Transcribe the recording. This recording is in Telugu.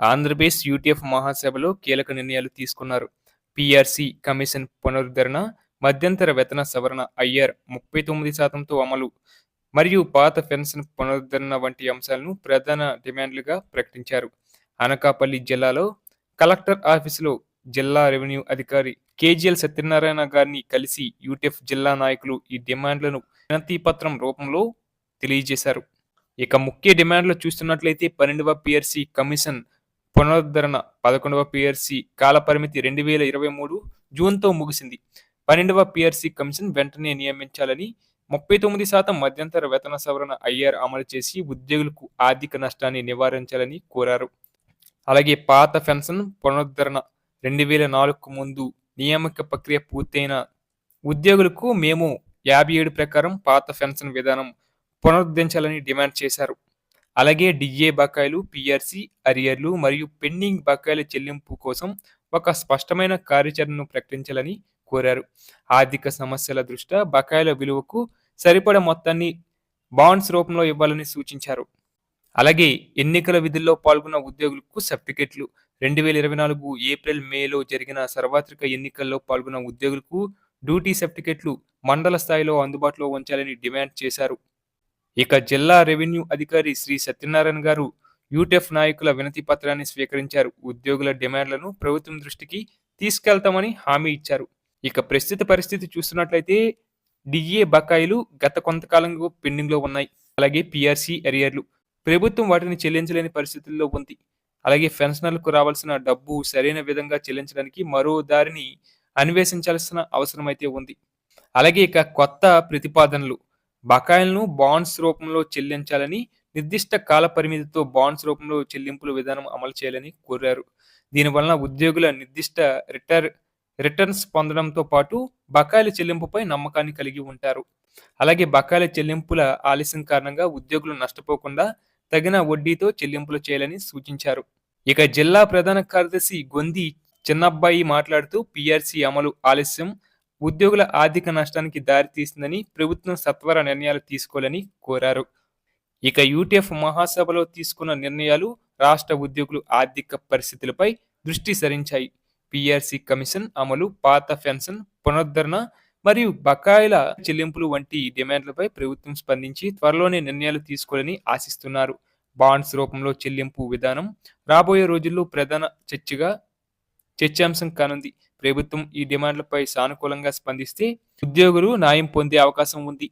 ఆంధ్రప్రదేశ్ యూటీఎఫ్ మహాసభలో కీలక నిర్ణయాలు తీసుకున్నారు. పిఆర్సి కమిషన్ పునరుద్ధరణ మధ్యంతర వేతన సవరణ ఐఆర్ ముప్పై తొమ్మిది శాతంతో అమలు మరియు పాత పెన్షన్ పునరుద్ధరణ వంటి అంశాలను ప్రధాన డిమాండ్లుగా ప్రకటించారు. అనకాపల్లి జిల్లాలో కలెక్టర్ ఆఫీసులో జిల్లా రెవెన్యూ అధికారి కేజీఎల్ సత్యనారాయణ గారిని కలిసి యూటీఎఫ్ జిల్లా నాయకులు ఈ డిమాండ్లను వినతి పత్రం రూపంలో తెలియజేశారు. ఇక ముఖ్య డిమాండ్లు చూస్తున్నట్లయితే పన్నెండవ పిఆర్సి కమిషన్ పునరుద్ధరణ పదకొండవ పిఆర్సి కాలపరిమితి రెండు వేల ఇరవై మూడు జూన్తో ముగిసింది. పన్నెండవ పిఆర్సి కమిషన్ వెంటనే నియమించాలని ముప్పై తొమ్మిది శాతం మధ్యంతర వేతన సవరణ ఐఆర్ అమలు చేసి ఉద్యోగులకు ఆర్థిక నష్టాన్ని నివారించాలని కోరారు. అలాగే పాత పెన్షన్ పునరుద్ధరణ రెండు వేల నాలుగుకు ముందు నియామక ప్రక్రియ పూర్తయిన ఉద్యోగులకు మేము యాభై ఏడు ప్రకారం పాత పెన్షన్ విధానం పునరుద్ధరించాలని డిమాండ్ చేశారు. అలాగే డిఏ బకాయిలు పిఆర్సి అరియర్లు మరియు పెండింగ్ బకాయిల చెల్లింపు కోసం ఒక స్పష్టమైన కార్యాచరణను ప్రకటించాలని కోరారు. ఆర్థిక సమస్యల దృష్ట్యా బకాయిల విలువకు సరిపడ మొత్తాన్ని బాండ్స్ రూపంలో ఇవ్వాలని సూచించారు. అలాగే ఎన్నికల విధుల్లో పాల్గొన్న ఉద్యోగులకు సర్టిఫికెట్లు. రెండు వేల ఇరవై నాలుగు ఏప్రిల్ మేలో జరిగిన సార్వత్రిక ఎన్నికల్లో పాల్గొన్న ఉద్యోగులకు డ్యూటీ సర్టిఫికెట్లు మండల స్థాయిలో అందుబాటులో ఉంచాలని డిమాండ్ చేశారు. ఇక జిల్లా రెవెన్యూ అధికారి శ్రీ సత్యనారాయణ గారు యూటెఫ్ నాయకుల వినతి పత్రాన్ని స్వీకరించారు. ఉద్యోగుల డిమాండ్లను ప్రభుత్వం దృష్టికి తీసుకెళ్తామని హామీ ఇచ్చారు. ఇక ప్రస్తుత పరిస్థితి చూస్తున్నట్లయితే డిఏ బకాయిలు గత కొంతకాలంగా పెండింగ్లో ఉన్నాయి. అలాగే పిఆర్సీ ఎరియర్లు ప్రభుత్వం వాటిని చెల్లించలేని పరిస్థితుల్లో ఉంది. అలాగే పెన్షనర్లకు రావాల్సిన డబ్బు సరైన విధంగా చెల్లించడానికి మరో దారిని అన్వేషించాల్సిన అవసరం అయితే ఉంది. అలాగే ఇక కొత్త ప్రతిపాదనలు బకాయిలను బాండ్స్ రూపంలో చెల్లించాలని నిర్దిష్ట కాల పరిమితితో బాండ్స్ రూపంలో చెల్లింపుల విధానం అమలు చేయాలని కోరారు. దీనివలన ఉద్యోగుల నిర్దిష్ట రిటర్ రిటర్న్స్ పొందడంతో పాటు బకాయిల చెల్లింపుపై నమ్మకాన్ని కలిగి ఉంటారు. అలాగే బకాయిల చెల్లింపుల ఆలస్యం కారణంగా ఉద్యోగులు నష్టపోకుండా తగిన వడ్డీతో చెల్లింపులు చేయాలని సూచించారు. ఇక జిల్లా ప్రధాన కార్యదర్శి గొంది చిన్నబ్బాయి మాట్లాడుతూ పిఆర్సి అమలు ఆలస్యం. ఉద్యోగుల ఆర్థిక నష్టానికి దారితీస్తుందని ప్రభుత్వం సత్వర నిర్ణయాలు తీసుకోవాలని కోరారు. ఇక యూటీఎఫ్ మహాసభలో తీసుకున్న నిర్ణయాలు రాష్ట్ర ఉద్యోగులు ఆర్థిక పరిస్థితులపై దృష్టి సారించాయి. పిఆర్సి కమిషన్ అమలు పాత పెన్షన్ పునరుద్ధరణ మరియు బకాయిల చెల్లింపులు వంటి డిమాండ్లపై ప్రభుత్వం స్పందించి త్వరలోనే నిర్ణయాలు తీసుకోవాలని ఆశిస్తున్నారు. బాండ్స్ రూపంలో చెల్లింపు విధానం రాబోయే రోజుల్లో ప్రధాన చర్చగా చర్చాంశం కానుంది. ప్రభుత్వం ఈ డిమాండ్లపై సానుకూలంగా స్పందిస్తే ఉద్యోగులు న్యాయం పొందే అవకాశం ఉంది.